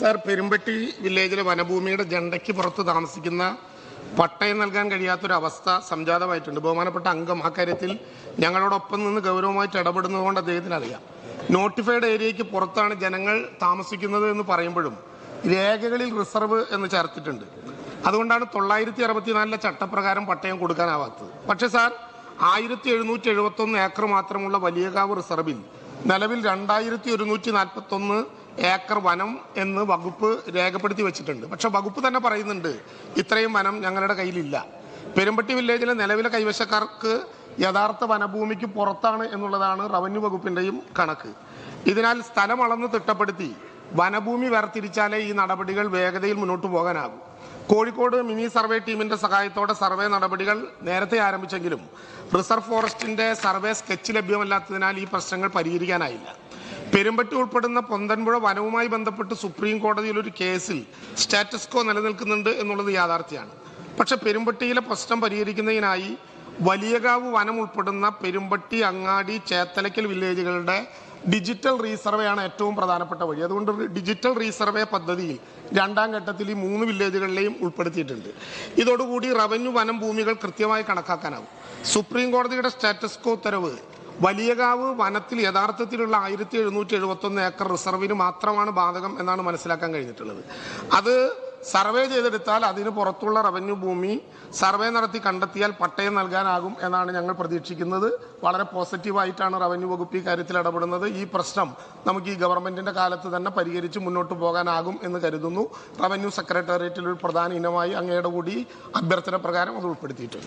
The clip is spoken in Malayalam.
സാർ പെരുമ്പട്ടി വില്ലേജിലെ വനഭൂമിയുടെ ജണ്ടയ്ക്ക് പുറത്ത് താമസിക്കുന്ന പട്ടയം നൽകാൻ കഴിയാത്തൊരവസ്ഥ സംജാതമായിട്ടുണ്ട്. ബഹുമാനപ്പെട്ട അംഗം അക്കാര്യത്തിൽ ഞങ്ങളോടൊപ്പം നിന്ന് ഗൗരവമായിട്ട് ഇടപെടുന്നതുകൊണ്ട് അദ്ദേഹത്തിന് അറിയാം. നോട്ടിഫൈഡ് ഏരിയയ്ക്ക് പുറത്താണ് ജനങ്ങൾ താമസിക്കുന്നത് എന്ന് പറയുമ്പോഴും രേഖകളിൽ റിസർവ് എന്ന് ചേർത്തിട്ടുണ്ട്. അതുകൊണ്ടാണ് തൊള്ളായിരത്തി അറുപത്തിനാലിലെ ചട്ടപ്രകാരം പട്ടയം കൊടുക്കാനാവാത്തത്. പക്ഷേ സാർ ആയിരത്തി എഴുന്നൂറ്റി എഴുപത്തൊന്ന് ഏക്കർ മാത്രമുള്ള വലിയകാവ് റിസർവിൽ നിലവിൽ രണ്ടായിരത്തി ഒരുന്നൂറ്റി നാൽപ്പത്തി ഒന്ന് ഏക്കർ വനം എന്ന് വകുപ്പ് രേഖപ്പെടുത്തി വെച്ചിട്ടുണ്ട്. പക്ഷെ വകുപ്പ് തന്നെ പറയുന്നുണ്ട് ഇത്രയും വനം ഞങ്ങളുടെ കയ്യിലില്ല. പെരുമ്പട്ടി വില്ലേജിലെ നിലവിലെ കൈവശക്കാർക്ക് യഥാർത്ഥ വനഭൂമിക്ക് പുറത്താണ് എന്നുള്ളതാണ് റവന്യൂ വകുപ്പിന്റെയും കണക്ക്. ഇതിനാൽ സ്ഥലം അളന്ന് തിട്ടപ്പെടുത്തി വനഭൂമി വേർതിരിച്ചാലേ ഈ നടപടികൾ വേഗതയിൽ മുന്നോട്ട് പോകാനാകും. കോഴിക്കോട് മിനി സർവേ ടീമിന്റെ സഹായത്തോടെ സർവേ നടപടികൾ നേരത്തെ ആരംഭിച്ചെങ്കിലും റിസർവ് ഫോറസ്റ്റിന്റെ സർവേ സ്കെച്ച് ലഭ്യമല്ലാത്തതിനാൽ ഈ പ്രശ്നങ്ങൾ പരിഹരിക്കാനായില്ല. പെരുമ്പട്ടി ഉൾപ്പെടുന്ന പൊന്തൻപുഴ വനവുമായി ബന്ധപ്പെട്ട് സുപ്രീം കോടതിയിൽ ഒരു കേസിൽ സ്റ്റാറ്റസ്കോ നിലനിൽക്കുന്നുണ്ട് എന്നുള്ളത് യാഥാർത്ഥ്യമാണ്. പക്ഷെ പെരുമ്പട്ടിയിലെ പ്രശ്നം പരിഹരിക്കുന്നതിനായി വലിയകാവ് വനം ഉൾപ്പെടുന്ന പെരുമ്പട്ടി അങ്ങാടി ചേത്തലക്കൽ വില്ലേജുകളുടെ ഡിജിറ്റൽ റീസർവേയാണ് ഏറ്റവും പ്രധാനപ്പെട്ട വഴി. അതുകൊണ്ട് ഡിജിറ്റൽ റീസർവേ പദ്ധതിയിൽ രണ്ടാം ഘട്ടത്തിൽ ഈ മൂന്ന് വില്ലേജുകളിലെയും ഉൾപ്പെടുത്തിയിട്ടുണ്ട്. ഇതോടുകൂടി റവന്യൂ വനം ഭൂമികൾ കൃത്യമായി കണക്കാക്കാനാവും സുപ്രീം കോടതിയുടെ സ്റ്റാറ്റസ്കോ ഉത്തരവ് വലിയകാവ് വനത്തിൽ യഥാർത്ഥത്തിലുള്ള ആയിരത്തി എഴുന്നൂറ്റി എഴുപത്തൊന്ന് ഏക്കർ റിസർവിന് മാത്രമാണ് ബാധകം എന്നാണ് മനസ്സിലാക്കാൻ കഴിഞ്ഞിട്ടുള്ളത്. അത് സർവേ ചെയ്തെടുത്താൽ അതിന് പുറത്തുള്ള റവന്യൂ ഭൂമി സർവേ നടത്തി കണ്ടെത്തിയാൽ പട്ടയം നൽകാനാകും എന്നാണ് ഞങ്ങൾ പ്രതീക്ഷിക്കുന്നത്. വളരെ പോസിറ്റീവായിട്ടാണ് റവന്യൂ വകുപ്പ് ഈ കാര്യത്തിൽ ഇടപെടുന്നത്. ഈ പ്രശ്നം നമുക്ക് ഈ ഗവൺമെന്റിന്റെ കാലത്ത് തന്നെ പരിഹരിച്ച് മുന്നോട്ട് പോകാനാകും എന്ന് കരുതുന്നു. റവന്യൂ സെക്രട്ടേറിയറ്റിൽ ഒരു പ്രധാന ഇനമായി അങ്ങയുടെ കൂടി അഭ്യർത്ഥന പ്രകാരം അത് ഉൾപ്പെടുത്തിയിട്ടുണ്ട്.